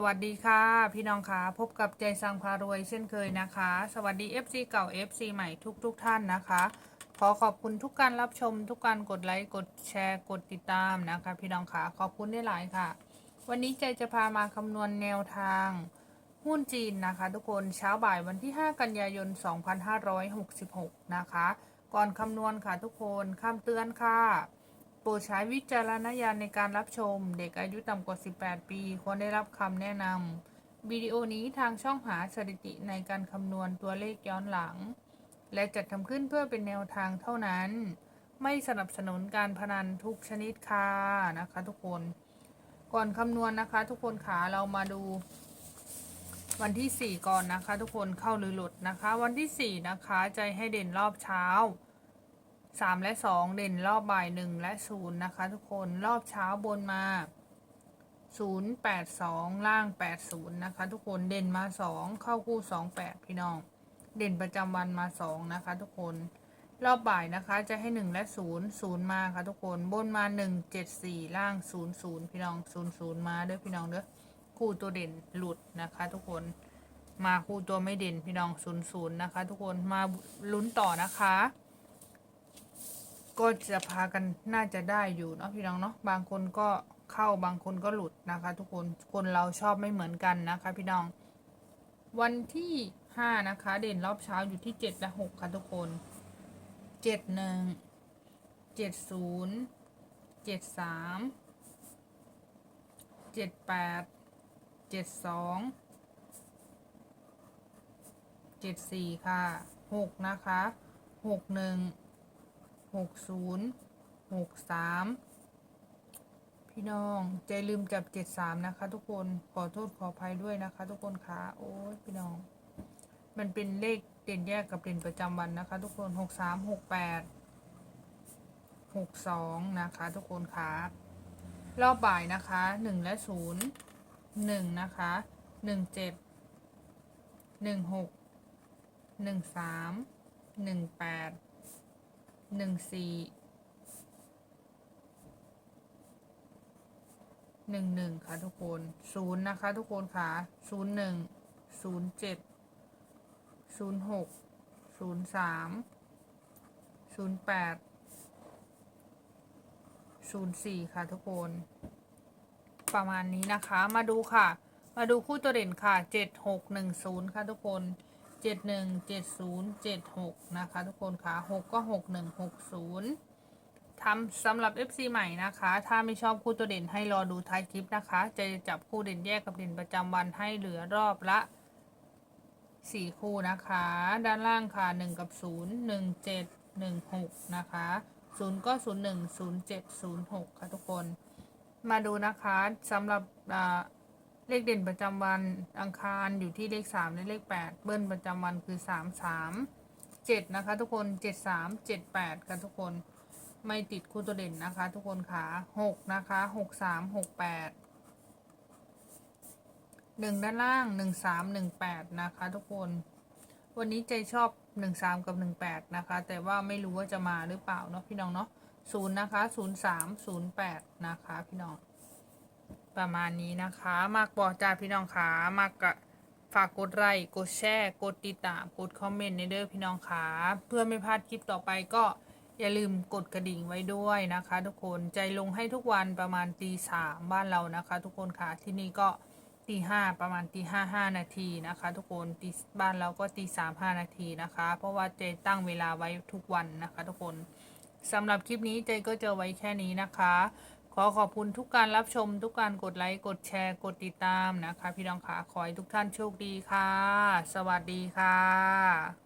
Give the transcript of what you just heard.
สวัสดีค่ะ พี่น้องคะพบกับใจสังพารวยเช่นเคยนะคะ สวัสดี FC เก่า FC ใหม่ทุกๆทท่านนะคะ ขอขอบคุณทุกการรับชม ทุกการกดไลค์กดแชร์กดติดตามนะคะ พี่น้องคะขอบคุณได้หลายค่ะ วันนี้ใจจะพามาคำนวณแนวทาง หุ้นจีนนะคะ ทุกคนเช้าบ่ายวันที่ 5 กันยายน 2566 นะคะ ก่อนคำนวณค่ะทุกคนคำเตือนค่ะ ปรดใช้วิจารณญาณในการรับชม เด็กอายุต่ำกว่า 18 ปี ควรได้รับคำแนะนำวิดีโอนี้ทางช่องหาสถิติในการคำนวณตัวเลขย้อนหลัง และจัดทำขึ้นเพื่อเป็นแนวทางเท่านั้น ไม่สนับสนุนการพนันทุกชนิดค่ะนะคะทุกคน ก่อนคำนวณนะคะ ทุกคนขาเรามาดู วันที่ 4 ก่อนนะคะ ทุกคนเข้าหรือหลุดนะคะ วันที่ 4 นะคะ ใจให้เด่นรอบเช้า 3และ2เด่นรอบบ่าย1และ0นะคะ ทุกคนรอบเช้าบนมา0 8 2ล่าง80นะคะ ทุกคนเด่นมา2เข้าคู่2 8พี่น้อง เด่นประจำวันมา2นะคะ ทุกคนรอบบ่ายนะคะจะให้1และ0 0มาค่ะทุกคนบนมา1 7 4ล่าง0 0พี่น้อง0 0มาเด้อพี่น้องเด้อคู่ตัวเด่นหลุดนะคะ ทุกคนมาคู่ตัวไม่เด่นพี่น้อง0 0นะคะ ทุกคนมาลุ้นต่อนะคะ ก็จะพากันน่าจะได้อยู่เนาะพี่น้องเนาะบางคนก็เข้าบางคนก็หลุดนะคะ ทุกคนคนเราชอบไม่เหมือนกันนะคะ พี่น้อง วันที่ห้านะคะ เด่นรอบเช้าอยู่ที่เจ็ดและหกค่ะทุกคนเจ็ดหนึ่งเจ็ดศูนย์เจ็ดสามเจ็ดแปดเจ็ดสองเจ็ดสี่ค่ะหกนะคะหกหนึ่ง หกศูนย์หกสามพี่น้อง ใจลืมจับเจ็ดสามนะคะ ทุกคนขอโทษขออภัยด้วยนะคะ ทุกคนค่ะโอ้ยพี่น้อง มันเป็นเลขเด่นแยกกับเด่นประจำวันนะคะ ทุกคนหกสามหกแปดหกสองนะคะ ทุกคนค่ะรอบบ่ายนะคะหนึ่งและศูนย์หนึ่งนะคะหนึ่งเจ็ดหนึ่งหกหนึ่งสามหนึ่งแปด หนึ่งสี่หนึ่งหนึ่งค่ะทุกคนศูนย์นะคะทุกคนค่ะศูนย์หนึ่งศูนย์เจ็ดศูนย์หกศูนย์สามศูนย์แปดศูนย์สี่ค่ะทุกคน ประมาณนี้นะคะมาดูค่ะ มาดูคู่ตัวเด่นค่ะเจ็ดหกหนึ่งศูนย์ค่ะทุกคน เจ็ดหนึ่งเจ็ดศูนย์เจ็ดหกนะคะทุกคนค่ะหกก็หกหนึ่งหกศูนย์ทำสำหรับ FC ใหม่นะคะ ถ้าไม่ชอบคู่ตัวเด่นให้รอดูท้ายคลิปนะคะ จะจับคู่เด่นแยกกับเด่นประจำวันให้เหลือรอบละสี่คู่นะคะ ด้านล่างค่ะหนึ่งกับศูนย์หนึ่งเจ็ดหนึ่งหกนะคะศูนย์ก็ศูนย์หนึ่งศูนย์เจ็ดศูนย์หกค่ะทุกคน มาดูนะคะสำหรับ เลขเด่นประจำวันอังคารอยู่ที่เลข3และเลข 8 เบิ้ลประจำวันคือ 3 3 7 นะคะ ทุกคน 7 3 7 8กันทุกคนไม่ติดคู่ตัวเด่นนะคะ ทุกคนค่ะ6นะคะ6 3 6 8 1 ด้านล่าง 1 3 1 8 นะคะ ทุกคน วันนี้ใจชอบ 1 3 กับ 1 8 นะคะ แต่ว่าไม่รู้ว่าจะมาหรือเปล่าเนาะพี่น้องเนาะ0นะคะ 0 3 0 8 นะคะ พี่น้อง ประมาณนี้นะคะ มากบอกจ้าพี่น้องขามากกะฝากกดไลค์กดแชร์ กดติดตาม กดคอมเมนต์ในเด้อพี่น้องขาเพื่อไม่พลาดคลิปต่อไปก็อย่าลืมกดกระดิ่งไว้ด้วยนะคะ ทุกคนใจลงให้ทุกวันประมาณตีสามบ้านเรานะคะ ทุกคนค่ะที่นี่ก็ตีห้าประมาณตีห้าห้านาทีนะคะ ทุกคนตีบ้านเราก็ตีสามห้านาทีนะคะ เพราะว่าใจตั้งเวลาไว้ทุกวันนะคะ ทุกคนสำหรับคลิปนี้ใจก็จะไว้แค่นี้นะคะ ขอขอบคุณทุกการรับชม ทุกการกดไลค์ กดแชร์ กดติดตามนะคะ พี่น้องขาขอให้ทุกท่านโชคดีค่ะ สวัสดีค่ะ